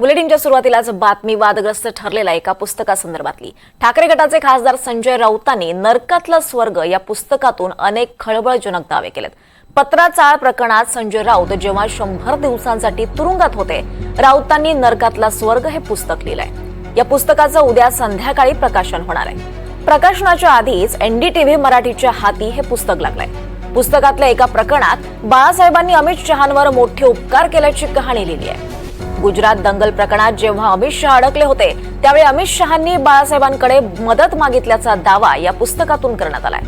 बुलेटिनच्या सुरुवातीलाच बातमी वादग्रस्त ठरलेल्या एका पुस्तकासंदर्भातली. ठाकरे गटाचे खासदार संजय राऊतांनी नरकातला स्वर्ग या पुस्तकातून अनेक खळबळजनक दावे केलेत. पत्राचाळ प्रकरणात संजय राऊत जेव्हा शंभर दिवसांसाठी तुरुंगात होते राऊतांनी नरकातला स्वर्ग हे पुस्तक लिहिलंय. या पुस्तकाचं उद्या संध्याकाळी प्रकाशन होणार आहे. प्रकाशनाच्या आधीच एनडीटीव्ही मराठीच्या हाती हे पुस्तक लागलंय. पुस्तकातल्या एका प्रकरणात बाळासाहेबांनी अमित शहांवर मोठे उपकार केल्याची कहाणी लिहिली आहे. गुजरात दंगल प्रकरणात जेव्हा अमित शहा अडकले होते त्यावेळी अमित शहांनी बाळासाहेबांकडे मदत मागितल्याचा दावा या पुस्तकातून करण्यात आलाय.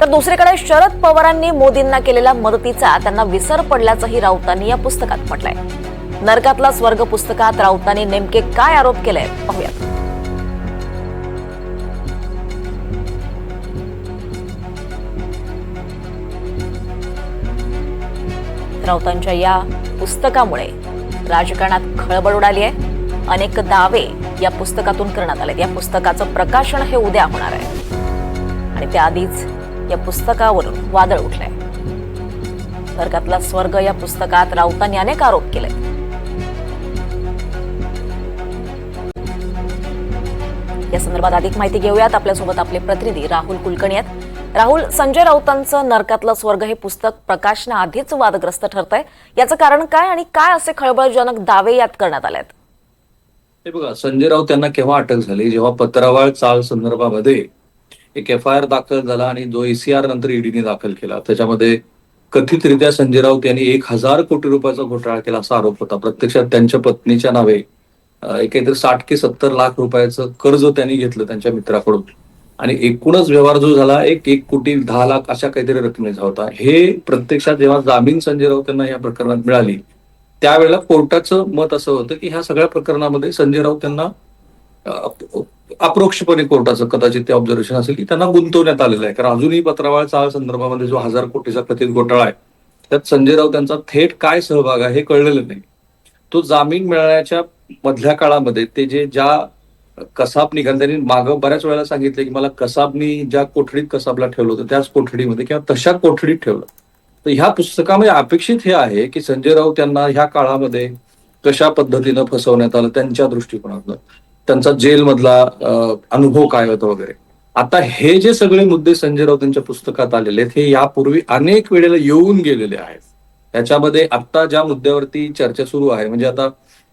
तर दुसरीकडे शरद पवारांनी मोदींना केलेल्या मदतीचा त्यांना विसर पडल्याचंही राऊतांनी या पुस्तकात म्हटलंय. नरकातला स्वर्ग पुस्तकात राऊतांनी नेमके काय आरोप केले पाहूयात. राऊतांच्या या पुस्तकामुळे राजकारणात खळबळ उडाली आहे. अनेक दावे या पुस्तकातून करण्यात आले या पुस्तकाचं प्रकाशन हे उद्या होणार आहे. आणि त्याआधीच या पुस्तकावरून वादळ उठलंय. नरकातला स्वर्ग या पुस्तकात राऊतांनी अनेक आरोप केले या संदर्भात अधिक माहिती घेऊयात. आपल्यासोबत आपले प्रतिनिधी राहुल कुलकर्णी आहेत. राहुल संजय राऊतांचं नरकातलं स्वर्ग हे पुस्तक प्रकाशनाआधीच वादग्रस्त ठरतंय. याचं कारण काय आणि काय असे खळबळजनक दावे यात करण्यात आले आहेत हे बघा संजय राऊत यांना केव्हा अटक झाली? जेव्हा पत्रावळ चाल संदर्भामध्ये एक एफ आय आर दाखल झाला आणि जो एसीआर नंतर ईडीने दाखल केला. त्याच्यामध्ये कथितरित्या संजय राऊत यांनी एक हजार कोटी रुपयाचा घोटाळा केला असा आरोप होता. प्रत्यक्षात त्यांच्या पत्नीच्या नावे एक काहीतरी साठ के सत्तर लाख रुपयाचं कर्ज त्यांनी घेतलं त्यांच्या मित्राकडून. आणि एकूणच व्यवहार जो झाला एक एक कोटी दहा लाख अशा काहीतरी रकमेचा होता. हे प्रत्यक्षात जेव्हा जामीन संजय राऊत यांना या प्रकरणात मिळाली त्यावेळेला कोर्टाचं मत असं होतं की ह्या सगळ्या प्रकरणामध्ये संजय राऊत यांना अप्रोक्षपणे कोर्टाचं कदाचित ते ऑब्झर्वेशन असेल की त्यांना गुंतवण्यात आलेलं आहे. कारण अजूनही पत्रावळ चाळ संदर्भामध्ये जो हजार कोटीचा कथित घोटाळा आहे त्यात संजय राऊत यांचा थेट काय सहभाग आहे हे कळलेलं नाही. तो जामीन मिळण्याच्या मधल्या काळामध्ये ते जे ज्या कसाब निघाल त्यांनी मागं बऱ्याच वेळेला सांगितलं की मला कसाबनी ज्या कोठडीत कसाबला ठेवलं होतं त्याच कोठडीमध्ये किंवा तशा कोठडीत ठेवलं. तर ह्या पुस्तकामध्ये अपेक्षित हे आहे की संजय राऊत यांना ह्या काळामध्ये कशा पद्धतीनं फसवण्यात आलं त्यांच्या दृष्टिकोनातनं? त्यांचा जेलमधला अनुभव काय होता वगैरे? आता हे जे सगळे मुद्दे संजय राऊत यांच्या पुस्तकात आलेले आहेत हे यापूर्वी अनेक वेळेला येऊन गेलेले आहेत. याच्यामध्ये आता ज्या मुद्द्यावरती चर्चा सुरू आहे म्हणजे आता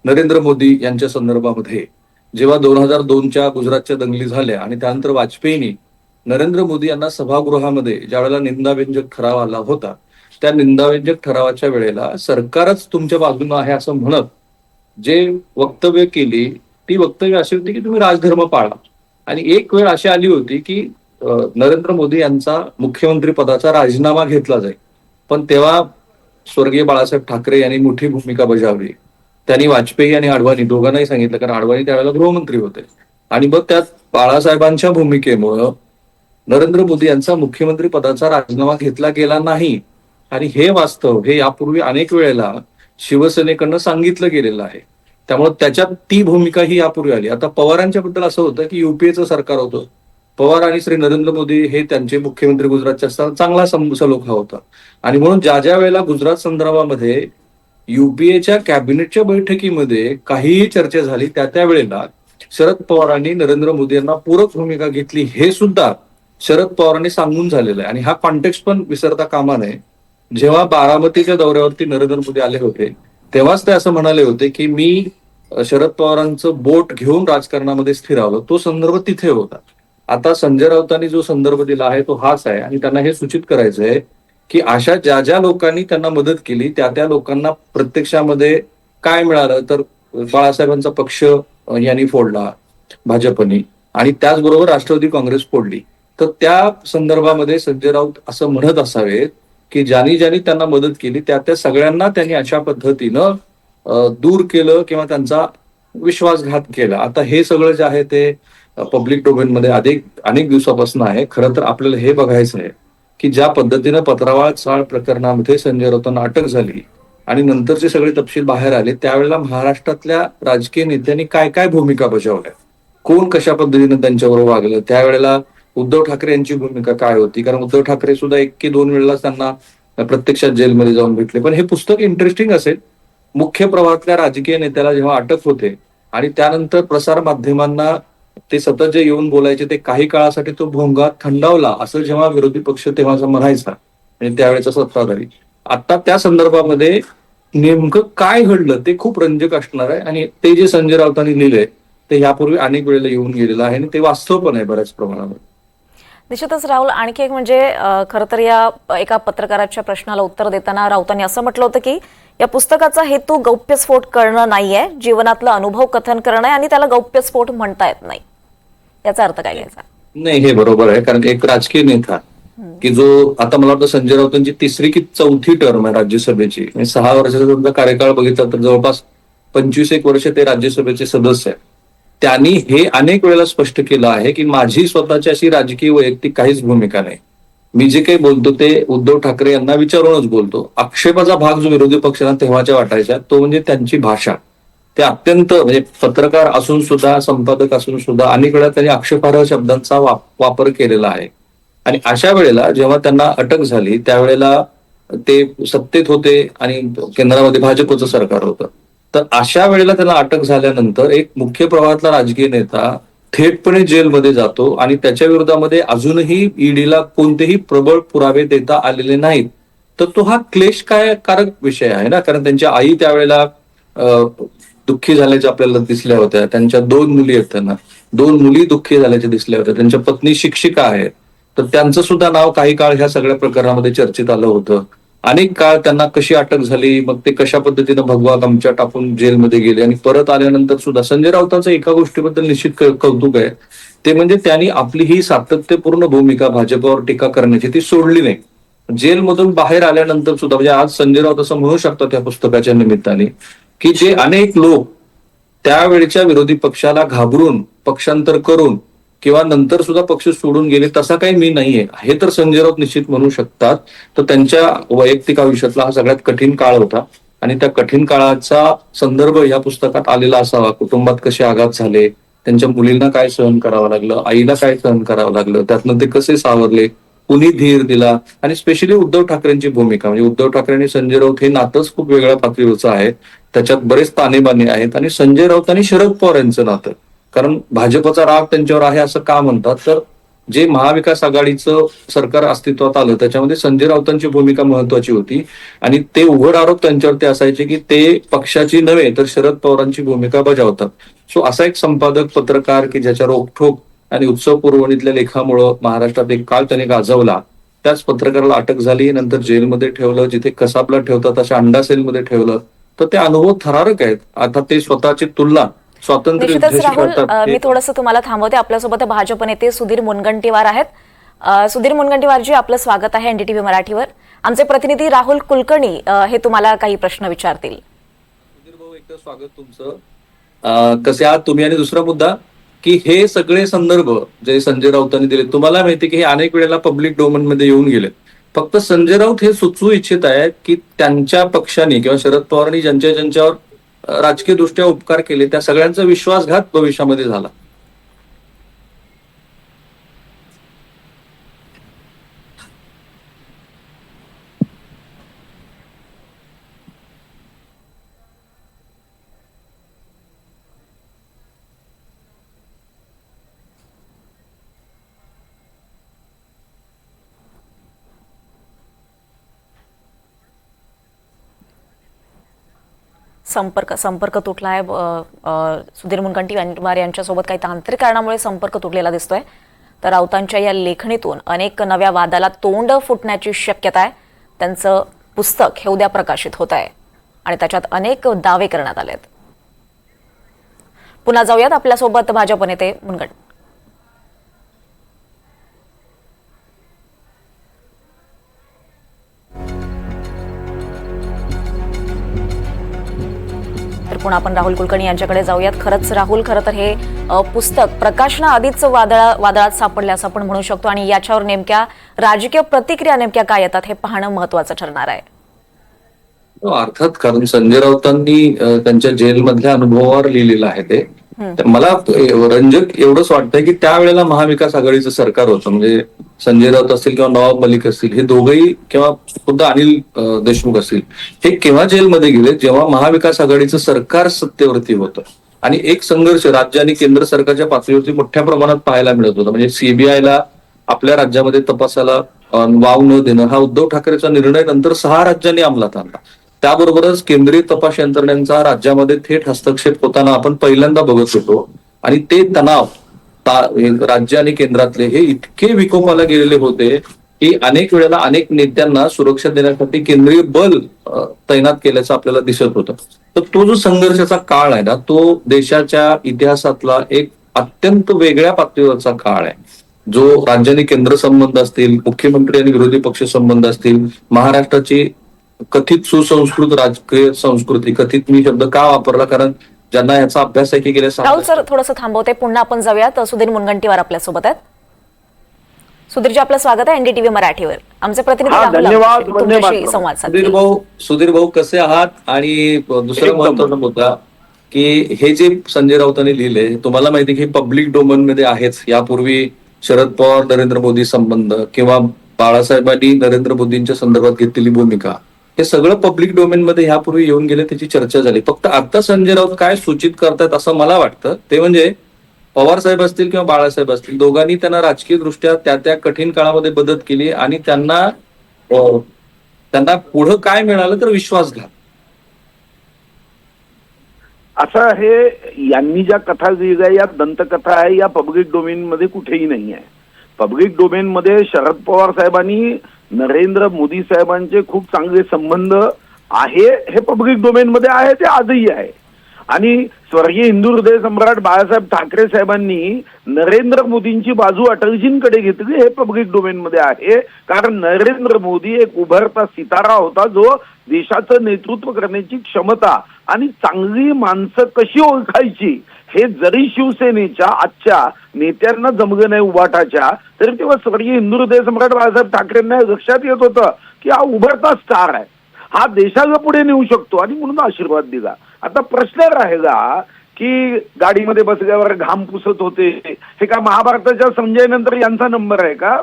नरेंद्र मोदी यांच्या संदर्भामध्ये जेव्हा दोन हजार दोनच्या गुजरातच्या दंगली झाल्या आणि त्यानंतर वाजपेयींनी नरेंद्र मोदी यांना सभागृहामध्ये ज्या वेळेला निंदाव्यंजक ठराव आला होता त्या निंदाव्यंजक ठरावाच्या वेळेला सरकारच तुमच्या बाजूनं आहे असं म्हणत जे वक्तव्य केली ती वक्तव्य अशी होती की तुम्ही राजधर्म पाळा. आणि एक वेळ अशी आली होती की नरेंद्र मोदी यांचा मुख्यमंत्री पदाचा राजीनामा घेतला जाईल. पण तेव्हा स्वर्गीय बाळासाहेब ठाकरे यांनी मोठी भूमिका बजावली. त्यांनी वाजपेयी आणि आडवाणी दोघांनाही सांगितलं कारण आडवाणी त्यावेळेला गृहमंत्री होते. आणि मग त्यात बाळासाहेबांच्या भूमिकेमुळं नरेंद्र मोदी यांचा मुख्यमंत्री पदाचा राजीनामा घेतला गेला नाही. आणि हे वास्तव हे यापूर्वी अनेक वेळेला शिवसेनेकडनं सांगितलं गेलेलं आहे. त्यामुळे त्याच्यात ती भूमिका ही यापूर्वी आली. आता पवारांच्या बद्दल असं होतं की युपीएचं सरकार होतं. पवार आणि श्री नरेंद्र मोदी हे त्यांचे मुख्यमंत्री गुजरातचे असताना चांगला सलोखा होता. आणि म्हणून ज्या ज्या वेळेला गुजरात संदर्भामध्ये युपीएच्या कॅबिनेटच्या बैठकीमध्ये काहीही चर्चा झाली त्या त्या वेळेला शरद पवारांनी नरेंद्र मोदी यांना पूरक भूमिका घेतली हे सुद्धा शरद पवारांनी सांगून झालेलं आहे. आणि हा कॉन्टेक्स्ट पण विसरता कामा नये. जेव्हा बारामतीच्या दौऱ्यावरती नरेंद्र मोदी आले होते तेव्हाच ते असं म्हणाले होते की मी शरद पवारांचं बोट घेऊन राजकारणामध्ये स्थिरावलं तो संदर्भ तिथे होता. आता संजय राऊतांनी जो संदर्भ दिला आहे तो हाच आहे. आणि त्यांना हे सूचित करायचं आहे की अशा ज्या ज्या लोकांनी त्यांना मदत केली त्या त्या लोकांना प्रत्यक्षामध्ये काय मिळालं? तर बाळासाहेबांचा पक्ष यांनी फोडला भाजपनी. आणि त्याचबरोबर राष्ट्रवादी काँग्रेस फोडली. तर त्या संदर्भामध्ये संजय राऊत असं म्हणत असावेत की ज्यांनी ज्यांनी त्यांना मदत केली त्या त्या सगळ्यांना त्यांनी अशा पद्धतीनं दूर केलं किंवा त्यांचा विश्वासघात केला. आता हे सगळं जे आहे ते पब्लिक डोमेनमध्ये अधिक अनेक दिवसापासून आहे. खरं तर आपल्याला हे बघायचं आहे. की ज्या पद्धतीनं पत्रावाळ चाळ प्रकरणामध्ये संजय राऊतांना अटक झाली आणि नंतरचे सगळे तपशील बाहेर आले त्यावेळेला महाराष्ट्रातल्या राजकीय नेत्यांनी काय काय भूमिका बजावल्या? कोण कशा पद्धतीनं त्यांच्याबरोबर वागलं? त्यावेळेला उद्धव ठाकरे यांची भूमिका काय होती? कारण उद्धव ठाकरे सुद्धा एक की दोन वेळेला त्यांना प्रत्यक्षात जेलमध्ये जाऊन भेटले. पण हे पुस्तक इंटरेस्टिंग असेल. मुख्य प्रवाहातल्या राजकीय नेत्याला जेव्हा अटक होते आणि त्यानंतर प्रसार माध्यमांना ते सतत जे येऊन बोलायचे ते काही काळासाठी तो भोंगा थंडावला असं जेव्हा विरोधी पक्ष तेव्हा म्हणायचा. आणि त्यावेळेचा सत्ताधारी आता त्या संदर्भामध्ये नेमकं काय घडलं ते खूप रंजक असणार आहे. आणि ते जे संजय राऊतांनी लिहिलंय ते यापूर्वी अनेक वेळेला येऊन गेलेलं आहे आणि ते वास्तव पण आहे बऱ्याच प्रमाणामध्ये. निश्चितच राहुल आणखी एक म्हणजे खरं तर या एका पत्रकाराच्या प्रश्नाला उत्तर देताना राऊतांनी असं म्हटलं होतं की या पुस्तकाचा हेतू गौप्यस्फोट करणं नाहीये. जीवनातलं अनुभव कथन करणं आहे आणि त्याला गौप्यस्फोट म्हणता येत नाही. याचा अर्थ काय घ्यायचा? नाही हे बरोबर आहे. कारण एक राजकीय नेता की जो आता मला वाटतं संजय राऊतांची तिसरी की चौथी टर्म आहे राज्यसभेची. सहा वर्षाचा तुमचा कार्यकाळ बघितला तर जवळपास पंचवीस एक वर्ष ते राज्यसभेचे सदस्य आहेत. त्यांनी हे अनेक वेळेला स्पष्ट केलं आहे की माझी स्वतःची अशी राजकीय वैयक्तिक काहीच भूमिका नाही. मी जे काही बोलतो ते उद्धव ठाकरे यांना विचारूनच बोलतो. आक्षेपाचा भाग जो विरोधी पक्षांना तेव्हाच्या वाटायचा तो म्हणजे त्यांची भाषा. ते अत्यंत म्हणजे पत्रकार असून सुद्धा संपादक असून सुद्धा अनेक वेळा त्यांनी आक्षेपार्ह शब्दांचा वापर केलेला आहे. आणि अशा वेळेला जेव्हा त्यांना अटक झाली त्यावेळेला ते सत्तेत होते आणि केंद्रामध्ये भाजपचं सरकार होतं. तर अशा वेळेला त्यांना अटक झाल्यानंतर एक मुख्य प्रवाहातला राजकीय नेता थेटपणे जेलमध्ये जातो आणि त्याच्या विरोधामध्ये अजूनही ईडीला कोणतेही प्रबळ पुरावे देता आलेले नाहीत. तर तो हा क्लेश काय कारक विषय आहे ना? कारण त्यांच्या आई त्यावेळेला दुःखी झाल्याच्या आपल्याला दिसल्या होत्या. त्यांच्या दोन मुली आहेत त्यांना. दोन मुली दुःखी झाल्याच्या दिसल्या होत्या. त्यांच्या पत्नी शिक्षिका आहेत. तर त्यांचं सुद्धा नाव काही काळ ह्या सगळ्या प्रकरणामध्ये चर्चेत आलं होतं. अनेक काळ त्यांना कशी अटक झाली मग ते कशा पद्धतीनं भगवा गमच्या टाकून जेलमध्ये गेले आणि परत आल्यानंतर सुद्धा? संजय राऊतांचं एका गोष्टीबद्दल निश्चित कौतुक आहे. ते म्हणजे त्यांनी आपली ही सातत्यपूर्ण भूमिका भाजपवर टीका करण्याची ती सोडली नाही. जेलमधून बाहेर आल्यानंतर सुद्धा म्हणजे आज संजय राऊत असं म्हणू शकतात त्या पुस्तकाच्या निमित्ताने की जे अनेक लोक त्यावेळच्या विरोधी पक्षाला घाबरून पक्षांतर करून किंवा नंतर सुद्धा पक्ष सोडून गेले तसा काही मी नाहीये. हे तर संजय राऊत निश्चित म्हणू शकतात. तर त्यांच्या वैयक्तिक आयुष्यातला हा सगळ्यात कठीण काळ होता. आणि त्या कठीण काळाचा संदर्भ या पुस्तकात आलेला असावा. कुटुंबात कसे आघात झाले? त्यांच्या मुलींना काय सहन करावं लागलं? आईला काय सहन करावं लागलं? त्यातनं ते कसे सावरले? कुणी धीर दिला? आणि स्पेशली उद्धव ठाकरेंची भूमिका म्हणजे उद्धव ठाकरे आणि संजय राऊत हे नातंच खूप वेगळ्या पातळीवरचं आहे त्याच्यात बरेच तानेबाने आहेत. आणि संजय राऊत आणि शरद पवार यांचं नातं. कारण भाजपचा राग त्यांच्यावर आहे असं का म्हणतात? तर जे महाविकास आघाडीचं सरकार अस्तित्वात आलं त्याच्यामध्ये संजय राऊतांची भूमिका महत्वाची होती. आणि ते उघड आरोप त्यांच्यावरती असायचे की ते पक्षाची नव्हे तर शरद पवारांची भूमिका बजावतात. सो असा एक संपादक पत्रकार की ज्याच्या रोखठोक आणि उत्सव पुरवणीतल्या लेखामुळं महाराष्ट्रात एक काळ त्याने गाजवला. त्याच पत्रकाराला अटक झाली नंतर जेलमध्ये ठेवलं जिथे कसाबला ठेवतात अशा अंडा सेलमध्ये ठेवलं. तर ते अनुभव थरारक आहेत. आता ते स्वतःची तुलना निश्चितच राहुल मी थोडंसं तुम्हाला थांबवते. आपल्यासोबत भाजप नेते सुधीर मुनगंटीवार आहेत. अ, सुधीर मुनगंटीवारजी आपलं स्वागत आहे एनडीटीव्ही मराठीवर. आमचे प्रतिनिधी राहुल कुलकर्णी हे तुम्हाला काही प्रश्न विचारतील. सुधीर स्वागत तुमचं. कसे आहात तुम्ही आणि दुसरा मुद्दा की हे सगळे संदर्भ जे संजय राऊतांनी दिले तुम्हाला माहिती की हे अनेक वेळेला पब्लिक डोमेन मध्ये येऊन गेले फक्त संजय राऊत हे सुचवू इच्छित आहेत की त्यांच्या पक्षाने किंवा शरद पवारांनी ज्यांच्या ज्यांच्यावर राजकीय दृष्ट्या उपकार केले त्या सगळ्यांचा विश्वासघात भविष्यामध्ये झाला. संपर्क संपर्क तुटला आहे अ, अ, सुधीर मुनगंटीवार यांच्यासोबत काही तांत्रिक कारणामुळे संपर्क तुटलेला दिसतोय. तर राऊतांच्या या लेखणीतून अनेक नव्या वादाला तोंड फुटण्याची शक्यता आहे. त्यांचं पुस्तक हे उद्या प्रकाशित होत आहे. आणि त्याच्यात अनेक दावे करण्यात आले आहेत पुन्हा जाऊयात आपल्यासोबत भाजप नेते मुनगंट पुन्हा आपण राहुल कुलकर्णी यांच्याकडे जाऊयात. खरंच राहुल खरं तर हे पुस्तक प्रकाशनाआधीच वादळा वादळात सापडले असं आपण म्हणू शकतो आणि याच्यावर नेमक्या राजकीय प्रतिक्रिया नेमक्या काय येतात हे पाहणं महत्वाचं ठरणार आहे. अर्थात कारण संजय राऊतांनी त्यांच्या जेलमधल्या अनुभवावर लिहिलेलं आहे ते. तर मला रंजक एवढंच वाटतंय की त्यावेळेला महाविकास आघाडीचं सरकार होतं. म्हणजे संजय राऊत असतील किंवा नवाब मलिक असतील हे दोघंही किंवा सुद्धा अनिल देशमुख असतील हे केव्हा जेलमध्ये गेले? जेव्हा महाविकास आघाडीचं सरकार सत्तेवरती होतं. आणि एक संघर्ष राज्य आणि केंद्र सरकारच्या पातळीवरती मोठ्या प्रमाणात पाहायला मिळत होता. म्हणजे सीबीआयला आपल्या राज्यामध्ये तपासाला वाव न देणं हा उद्धव ठाकरेचा निर्णय नंतर सहा राज्यांनी अंमलात आणला. त्याबरोबरच केंद्रीय तपास यंत्रणेचा राज्यामध्ये थेट हस्तक्षेप होताना आपण पहिल्यांदा बघत होतो. आणि ते तणाव राज्य आणि केंद्रातले हे इतके विकोपाला गेलेले होते की अनेक वेळेला अनेक नेत्यांना सुरक्षा देण्यासाठी केंद्रीय बल तैनात केल्याचं आपल्याला दिसत होतं. तर तो जो संघर्षाचा काळ आहे ना तो देशाच्या इतिहासातला एक अत्यंत वेगळ्या पातळीवरचा काळ आहे. जो राज्य आणि केंद्र संबंध असतील मुख्यमंत्री आणि विरोधी पक्ष संबंध असतील महाराष्ट्राची कथित सुसंस्कृत राजकीय संस्कृती कथित मी शब्द का वापरला? कारण ज्यांना याचा अभ्यास आहे की सहा राहुल सर थोडंसं थांबवते. पुन्हा आपण जाऊयात. सुधीर मुनगंटीवार आपल्यासोबत आहेत. सुधीरजी आपलं स्वागत आहे एनडीटीव्ही मराठीवर. आमचे प्रतिनिधी हा, धन्यवाद. संवाद सुधीर भाऊ सुधीर भाऊ कसे आहात? आणि दुसरा. महत्त्वाचा मुद्दा की हे जे संजय राऊतांनी लिहिले तुम्हाला माहिती आहे की पब्लिक डोमेन मध्ये आहेच. यापूर्वी शरद पवार नरेंद्र मोदी संबंध किंवा बाळासाहेबांनी नरेंद्र मोदींच्या संदर्भात घेतलेली भूमिका. हे सगळं पब्लिक डोमेन मध्ये ह्यापूर्वी येऊन गेले त्याची चर्चा झाली. फक्त आता संजय राऊत काय सूचित करतायत असं मला वाटतं ते म्हणजे पवार साहेब असतील किंवा बाळासाहेब असतील दोघांनी त्यांना राजकीय दृष्ट्या त्या त्या कठीण काळामध्ये मदत केली आणि त्यांना त्यांना पुढं काय मिळालं तर विश्वासघात असं हे यांनी ज्या कथा लिहिल्या या दंतकथा आहे या पब्लिक डोमेन मध्ये कुठेही नाही आहे. पब्लिक डोमेन मध्ये शरद पवार साहेबांनी नरेंद्र मोदी साहेबांचे खूप चांगले संबंध आहे हे पब्लिक डोमेन मध्ये आहे ते आजही आहे. आणि स्वर्गीय हिंदू हृदय सम्राट बाळासाहेब ठाकरे साहेबांनी नरेंद्र मोदींची बाजू अटलजींकडे घेतली हे पब्लिक डोमेन मध्ये आहे. कारण नरेंद्र मोदी एक उभरता सितारा होता जो देशाचं नेतृत्व करण्याची क्षमता आणि चांगली माणसं कशी ओळखायची? हे जरी शिवसेनेच्या आजच्या नेत्यांना जमलं नाही उभाटाच्या तरी तेव्हा स्वर्गीय हिंदू हृदय सम्राट बाळासाहेब ठाकरेंना लक्षात येत होतं की हा उभरता स्टार आहे. हा देशाला पुढे नेऊ शकतो आणि म्हणून आशीर्वाद दिला. आता प्रश्न राहिला की गाडीमध्ये बसल्यावर घाम पुसत होते. हे का महाभारताच्या संजय नंतर यांचा नंबर आहे का?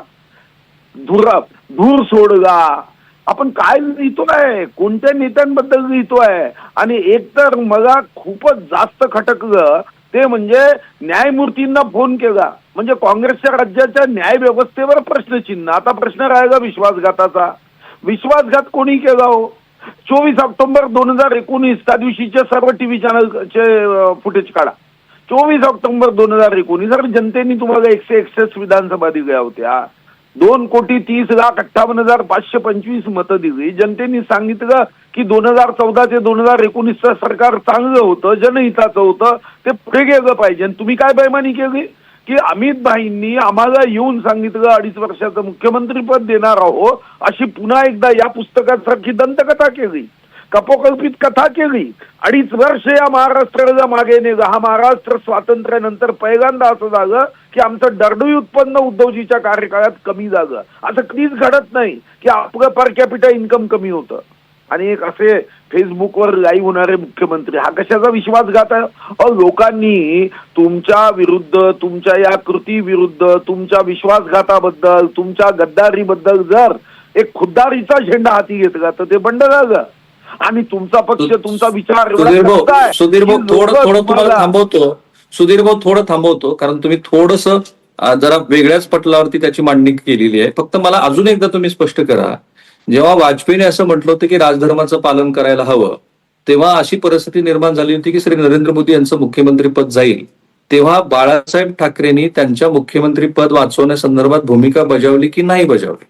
धुरा धूर सोडला. आपण काय लिहितोय? कोणत्या नेत्यांबद्दल लिहितोय? आणि एकतर मला खूपच जास्त खटकलं ते म्हणजे न्यायमूर्तींना फोन केला. म्हणजे काँग्रेसच्या राज्याच्या न्याय व्यवस्थेवर प्रश्नचिन्ह. आता प्रश्न राहिला विश्वासघाताचा. विश्वासघात कोणी केला हो? चोवीस ऑक्टोबर दोन हजार एकोणीस त्या दिवशीचे सर्व टीव्ही चॅनलचे फुटेज काढा. चोवीस ऑक्टोबर दोन हजार एकोणीस. जनतेने तुम्हाला एकशे एकसष्ट विधानसभा दिल्या होत्या दोन कोटी तीस लाख अठ्ठावन्न हजार पाचशे पंचवीस मतं दिली. जनतेने सांगितलं की दोन हजार चौदा ते दोन हजार एकोणीसचं सरकार चांगलं होतं जनहिताचं होतं ते पुढे गेलं पाहिजे. तुम्ही काय बैमानी केली? की अमित भाईंनी आम्हाला येऊन सांगितलं अडीच वर्षाचं मुख्यमंत्रीपद देणार आहोत अशी पुन्हा एकदा या पुस्तकासारखी दंतकथा केली. कपोकल्पित कथा केली. अडीच वर्ष या महाराष्ट्राला मागे नेलं. हा महाराष्ट्र स्वातंत्र्यानंतर पहिल्यांदा असं झालं. की आमचं दरडोई उत्पन्न उद्धवजीच्या कार्यकाळात कमी झालं. असं कधीच घडत नाही की आपलं पर कॅपिटल इन्कम कमी होतं. आणि एक असे फेसबुकवर लाईव्ह होणारे मुख्यमंत्री हा कशाचा विश्वासघात आहे लोकांनी तुमच्या विरुद्ध तुमच्या या कृती विरुद्ध तुमच्या विश्वासघाताबद्दल तुमच्या गद्दारीबद्दल जर एक खुद्दारीचा झेंडा हाती घेतला तर ते बंड झालं. आणि तुमचा पक्ष तुमचा विचार सुधीर भाऊ थोडं थोडं तुम्हाला- थांबवतो. सुधीर भाऊ थोडं थांबवतो कारण तुम्ही थोडस जरा वेगळ्याच पटलावरती त्याची मांडणी केलेली आहे. फक्त मला अजून एकदा तुम्ही स्पष्ट करा. जेव्हा वाजपेयीने असं म्हटलं होतं की राजधर्माचं पालन करायला हवं तेव्हा अशी परिस्थिती निर्माण झाली होती की श्री नरेंद्र मोदी यांचं मुख्यमंत्री पद जाईल. तेव्हा बाळासाहेब ठाकरेंनी त्यांच्या मुख्यमंत्री पद वाचवण्यासंदर्भात भूमिका बजावली की नाही बजावली?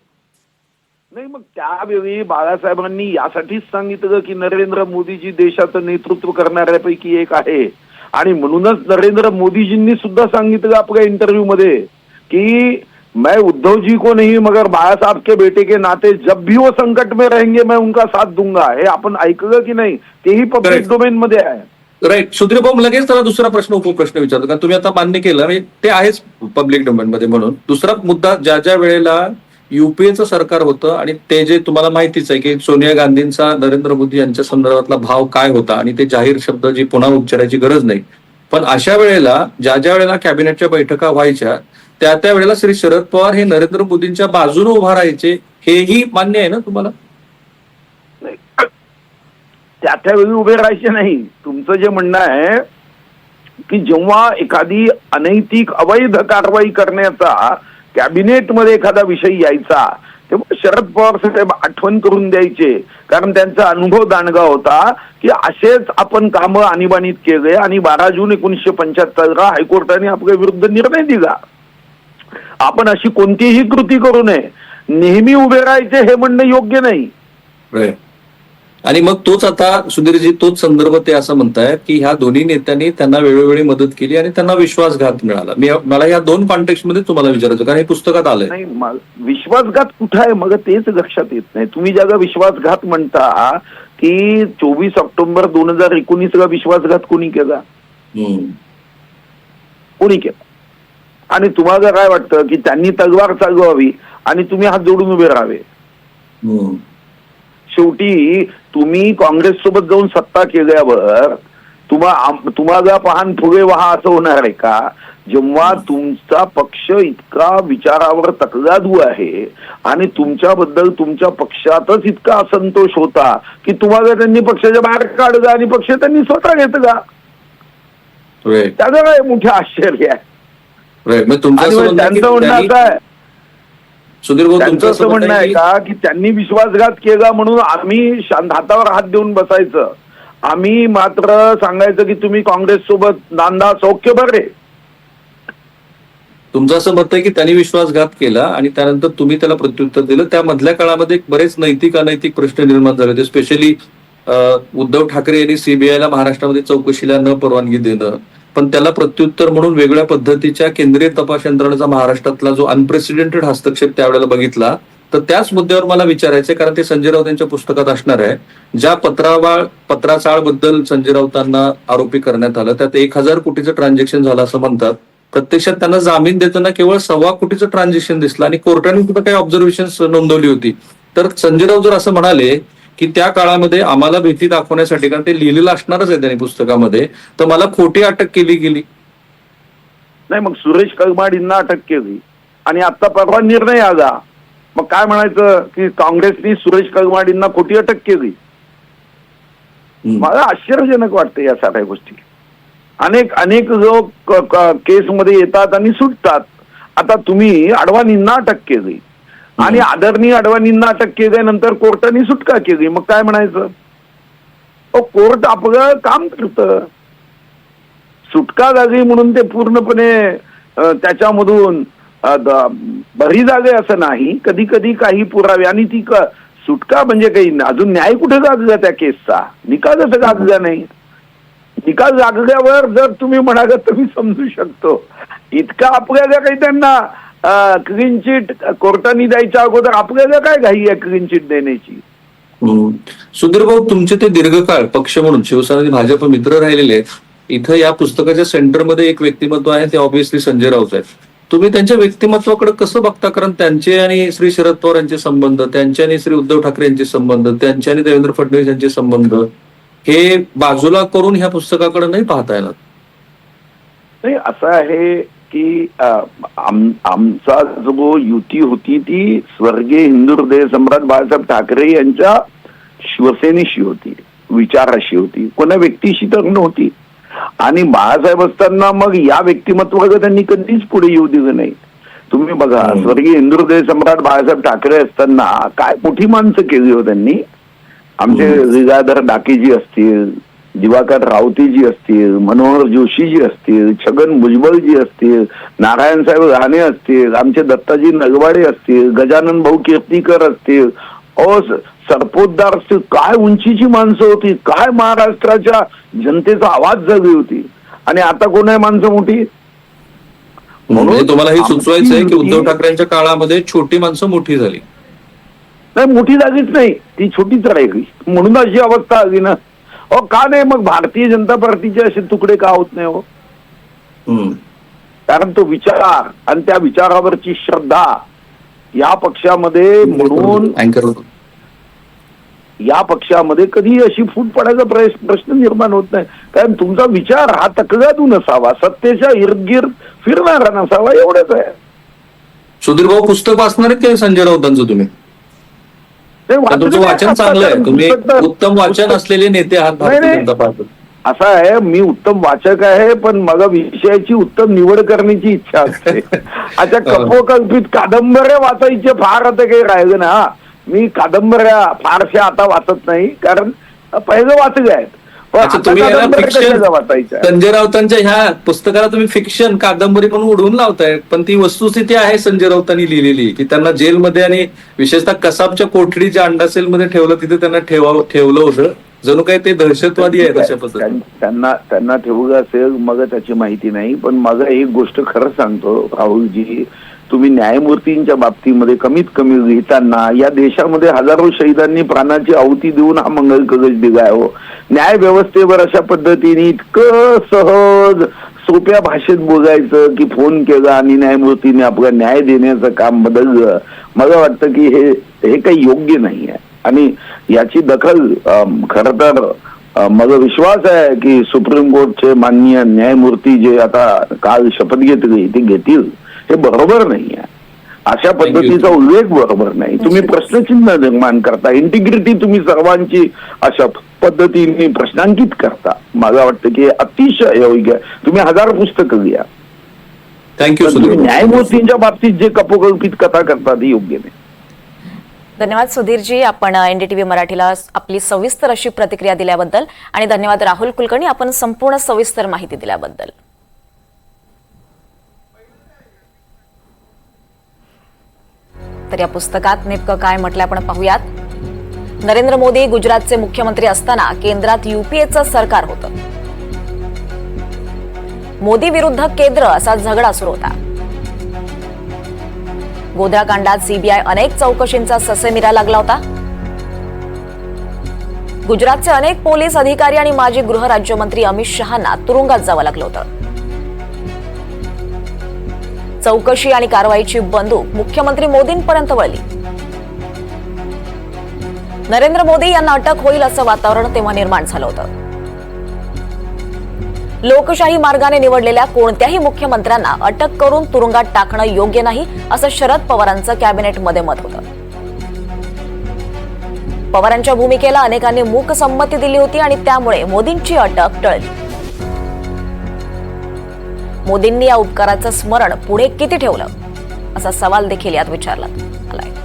नाही मग त्यावेळी बाळासाहेबांनी यासाठीच सांगितलं की नरेंद्र मोदीजी देशाचं नेतृत्व करणाऱ्यापैकी एक आहे. आणि म्हणूनच नरेंद्र मोदीजींनी सुद्धा सांगितलं आपल्या इंटरव्ह्यू मध्ये की मैं उद्धव जी को नहीं मगर बाळा साहब के बेटे के नाते जब भी वो संकट में रहेंगे मैं उनका साथ दूंगा. हे आपण ऐकलं की नाही? तेही पब्लिक. डोमेन मध्ये आहे. राईट सुधीर भाऊ लगेच त्याला दुसरा प्रश्न उपप्रश्न विचारतो कारण तुम्ही आता मान्य केलं म्हणजे ते आहेच पब्लिक डोमेन मध्ये म्हणून. दुसरा मुद्दा ज्या ज्या वेळेला युपीएचं सरकार होतं आणि ते जे तुम्हाला माहितीच आहे की सोनिया गांधींचा नरेंद्र मोदी यांच्या संदर्भातला भाव काय होता आणि ते जाहीर शब्द जी पुन्हा उच्चारायची गरज नाही. पण अशा वेळेला ज्या ज्या वेळेला कॅबिनेटच्या बैठका व्हायच्या त्या त्या वेळेला श्री शरद पवार हे नरेंद्र मोदींच्या बाजूने उभा राहायचे हेही मान्य आहे ना तुम्हाला? त्या त्यावेळी उभे राहायचे नाही. तुमचं जे म्हणणं आहे की जेव्हा एखादी अनैतिक अवैध कारवाई करण्याचा कॅबिनेटमध्ये एखादा विषय यायचा तेव्हा शरद पवार साहेब आठवण करून द्यायचे. कारण त्यांचा अनुभव दांडगा होता की असेच आपण कामं आणीबाणीत केले आणि बारा जून एकोणीसशे पंच्याहत्तरला हायकोर्टाने आपल्या विरुद्ध निर्णय दिला. आपण अशी कोणतीही कृती करू नये. नेहमी उभे राहायचे हे म्हणणं योग्य नाही. आणि मग तोच आता सुधीरजी तोच संदर्भ ते असं म्हणतायत की ह्या दोन्ही नेत्यांनी त्यांना वेळोवेळी मदत केली आणि त्यांना विश्वासघात मिळाला. मी मला या दोन कॉन्टेक्स्टमध्ये तुम्हाला विचारायचं कारण हे पुस्तकात आलंय. विश्वासघात कुठं आहे? मग तेच लक्षात येत नाही. तुम्ही ज्याला विश्वासघात म्हणता की चोवीस ऑक्टोबर दोन हजार एकोणीसला विश्वासघात कोणी केला. कोणी केला? आणि तुम्हाला काय वाटतं की त्यांनी तलवार चालवावी आणि तुम्ही हात जोडून उभे राहावे. शेवटी तुम्ही काँग्रेस सोबत जाऊन सत्ता केल्यावर तुम्हा तुम्हाला पाहन फुगे वहा असं होणार आहे का? जेव्हा तुमचा पक्ष इतका विचारावर तकलादू आहे आणि तुमच्याबद्दल तुमच्या पक्षातच इतका असंतोष होता की तुम्हाला त्यांनी पक्षाच्या बाहेर काढलं आणि पक्ष त्यांनी स्वतः घेतला. Right. त्याचं काय मोठे आश्चर्य आहे? त्यांचं म्हणणं आहे सुधीर भाऊ तुमचं असं म्हणणं आहे की- का त्यांनी विश्वासघात केला म्हणून आम्ही हातावर हात देऊन बसायचं? आम्ही मात्र सांगायचं की तुम्ही काँग्रेस सोबत नांदा सौख्य बरे. तुमचं असं मत आहे की त्यांनी विश्वासघात केला आणि त्यानंतर तुम्ही त्याला प्रत्युत्तर दिलं? त्या मधल्या काळामध्ये बरेच नैतिक अनैतिक प्रश्न निर्माण झाले होते. स्पेशली उद्धव ठाकरे यांनी सीबीआयला महाराष्ट्रामध्ये चौकशीला न परवानगी देणं. पण त्याला प्रत्युत्तर म्हणून वेगळ्या पद्धतीच्या केंद्रीय तपास यंत्रणेचा महाराष्ट्रातला जो अनप्रेसिडेंटेड हस्तक्षेप त्यावेळेला बघितला तर त्याच मुद्द्यावर मला विचारायचं आहे, कारण ते संजय राऊत यांच्या पुस्तकात असणार आहे ज्या पत्रावाळ पत्राचाळबद्दल संजय राऊतांना आरोपी करण्यात आलं त्यात एक हजार कोटीचं ट्रान्झॅक्शन झालं असं म्हणतात. प्रत्यक्षात त्यांना जामीन देताना केवळ सव्वा कोटीचं ट्रान्झॅक्शन दिसलं आणि कोर्टाने सुद्धा काही ऑब्झर्वेशन नोंदवली होती. तर संजय राऊत जर असं म्हणाले की त्या काळामध्ये आम्हाला भीती दाखवण्यासाठी कारण ते लिहिलेलं असणारच आहे त्यांनी पुस्तकामध्ये तर मला खोटी अटक केली गेली. नाही मग सुरेश कगमाडींना अटक केली. आणि आता परवा निर्णय आला. मग काय म्हणायचं की काँग्रेसनी सुरेश कगमाडींना खोटी अटक केली. मला आश्चर्यजनक वाटतं या सगळ्या गोष्टी. अनेक अनेक लोक केसमध्ये येतात आणि सुटतात. आता तुम्ही अडवाणींना अटक केली. आणि आदरणीय अडवाणींना अटक केल्यानंतर कोर्टाने सुटका केली. मग काय म्हणायचं? कोर्ट आपलं काम करतं. सुटका झाली म्हणून ते पूर्णपणे त्याच्यामधून बरी जागे असं नाही. कधी कधी काही पुरावे आणि ती सुटका म्हणजे काही नाही. अजून न्याय कुठे गाजला त्या केसचा? निकालच गाजला नाही. निकाल लागल्यावर जर तुम्ही म्हणाल तर मी समजू शकतो. इतका आपल्याला काही त्यांना? क्लीन चिट कोर्टाने द्यायच्या अगोदर आपल्याला काय घाई आहे क्लीन चिट देण्याची. सुधीर भाऊ तुमचे ते दीर्घकाळ पक्ष म्हणून शिवसेना भाजप मित्र राहिलेले आहेत. इथं या पुस्तकाच्या सेंटरमध्ये एक व्यक्तिमत्व आहे ते ऑब्व्हियसली संजय राऊत आहेत. तुम्ही त्यांच्या व्यक्तिमत्वाकडे कसं बघता? कारण त्यांचे आणि श्री शरद पवार यांचे संबंध त्यांचे आणि श्री उद्धव ठाकरे यांचे संबंध त्यांचे आणि देवेंद्र फडणवीस यांचे संबंध हे बाजूला करून ह्या पुस्तकाकडे नाही पाहता येणार? नाही असं आहे की आमचा जो युती होती ती स्वर्गीय हिंदू हृदय सम्राट बाळासाहेब ठाकरे यांच्या शिवसेनेशी होती विचाराशी होती. कोणा व्यक्तीशी तर नव्हती. आणि बाळासाहेब असताना मग या व्यक्तिमत्वाला त्यांनी कधीच पुढे येऊ दिलं नाही. तुम्ही बघा. स्वर्गीय हिंदू हृदय सम्राट बाळासाहेब ठाकरे असताना काय मोठी माणसं केली हो त्यांनी? आमचे गिगाधर डाकेजी असतील दिवाकर रावतेजी असतील मनोहर जोशीजी असतील छगन भुजबळजी असतील नारायण साहेब राणे असतील आमचे दत्ताजी नगवाडे असतील गजानन भाऊ कीर्तीकर असतील ओ सरपोतदार असतील. काय उंचीची माणसं होती काय महाराष्ट्राच्या जनतेचा आवाज जागी होती. आणि आता कोण आहे माणसं मोठी? म्हणजे तुम्हाला हे सुचवायचं आहे की उद्धव ठाकरेंच्या काळामध्ये छोटी माणसं मोठी झाली. नाही मोठी जागीच नाही. ती छोटीच राहिली. म्हणून अशी अवस्था आली ना. अहो का नाही मग भारतीय जनता पार्टीचे असे तुकडे का होत नाही हो. कारण तो विचार आणि त्या विचारावरची श्रद्धा या पक्षामध्ये म्हणून या पक्षामध्ये कधी अशी फूट पडायचा प्रश्न प्रश्न निर्माण होत नाही. कारण तुमचा विचार हा तकगादू नसावा सत्तेच्या इर्दगिर्द फिरणारा नसावा एवढंच आहे. सुधीर भाऊ पुस्तक वाचणार आहेत का संजय राऊतांचं तुम्ही? तुमचं वाचन चांगलं आहे. तुम्ही उत्तम वाचन असलेले नेते आहात भारतीय. जनता पार्टी असं आहे मी उत्तम वाचक आहे पण मला विषयाची उत्तम निवड करण्याची इच्छा असते. आता कपोकल्पित कादंबऱ्या वाचायचे फार आता काही राहिलं ना मी कादंबऱ्या फारशा आता वाचत नाही कारण पहिले वाचले आहेत. अच्छा तुम्ही याला फिक्शन संजय राऊतांच्या ह्या पुस्तकाला तुम्ही फिक्शन कादंबरी म्हणून उडवून लावताय. पण ती वस्तुस्थिती आहे संजय राऊतांनी लिहिलेली की त्यांना जेलमध्ये आणि विशेषतः कसाबच्या कोठडीच्या अंडा सेलमध्ये ठेवलं तिथे त्यांना ठेवा ठेवलं होतं. जणू काही ते दहशतवादी आहेत अशा पद्धतीने. त्यां- त्यांना त्यांना ठेवलं असेल मग त्याची माहिती नाही. पण माझा एक गोष्ट खरं सांगतो राहुलजी तुम्ही न्यायमूर्तींच्या बाबतीमध्ये कमीत कमी लिहिताना या देशामध्ये हजारो शहीदांनी प्राणाची आहुती देऊन हा मंगल कगज दिलाय हो. न्याय व्यवस्थेवर अशा पद्धतीने इतकं सहज सोप्या भाषेत बोलायचं की फोन केला आणि न्यायमूर्तीने आपला न्याय देण्याचं काम बदललं मला वाटतं की हे हे काही योग्य नाही आहे आणि याची दखल खर तर माझा मला विश्वास आहे की सुप्रीम कोर्टचे माननीय न्यायमूर्ती जे आता काल शपथ घेतली ते घेतील. हे बरोबर नाही आहे अशा पद्धतीचा उल्लेख बरोबर नाही. तुम्ही प्रश्नचिन्ह निर्माण करता. इंटिग्रिटी तुम्ही सर्वांची अशा पद्धतीने प्रश्नांकित करता. मला वाटतं की हे अतिशय योग्य. तुम्ही हजार पुस्तकं लिहा. थँक्यू तुम्ही. न्यायमूर्तींच्या बाबतीत जे कपोकल्पित कथा करता ती योग्य नाही. धन्यवाद सुधीरजी. आपण एनडीटीव्ही मराठीला आपली सविस्तर अशी प्रतिक्रिया दिल्याबद्दल आणि धन्यवाद राहुल कुलकर्णी. आपण संपूर्ण सविस्तर माहिती दिल्याबद्दल. तर या पुस्तकात नेमकं काय म्हटलं आपण पाहूयात. नरेंद्र मोदी गुजरातचे मुख्यमंत्री असताना केंद्रात युपीएचं सरकार होतं. मोदी विरुद्ध केंद्र असा झगडा सुरू होता. गोध्राकांडात सीबीआय अनेक चौकशींचा ससेमिरा लागला होता. गुजरातचे अनेक पोलीस अधिकारी आणि माजी गृहराज्यमंत्री अमित शहाना तुरुंगात जावं लागलं होतं. चौकशी आणि कारवाईची बंदूक मुख्यमंत्री मोदींपर्यंत वळली. नरेंद्र मोदी यांना अटक होईल असं वातावरण तेव्हा निर्माण झालं होतं. लोकशाही मार्गाने निवडलेल्या कोणत्याही मुख्यमंत्र्यांना अटक करून तुरुंगात टाकणं योग्य नाही असं शरद पवारांचं कॅबिनेटमध्ये मत होतं. पवारांच्या भूमिकेला अनेकांनी मूक संमती दिली होती आणि त्यामुळे मोदींची अटक टळली. मोदींनी या उपकाराचं स्मरण पुढे किती ठेवलं? असा सवाल देखील यात विचारला आलाय.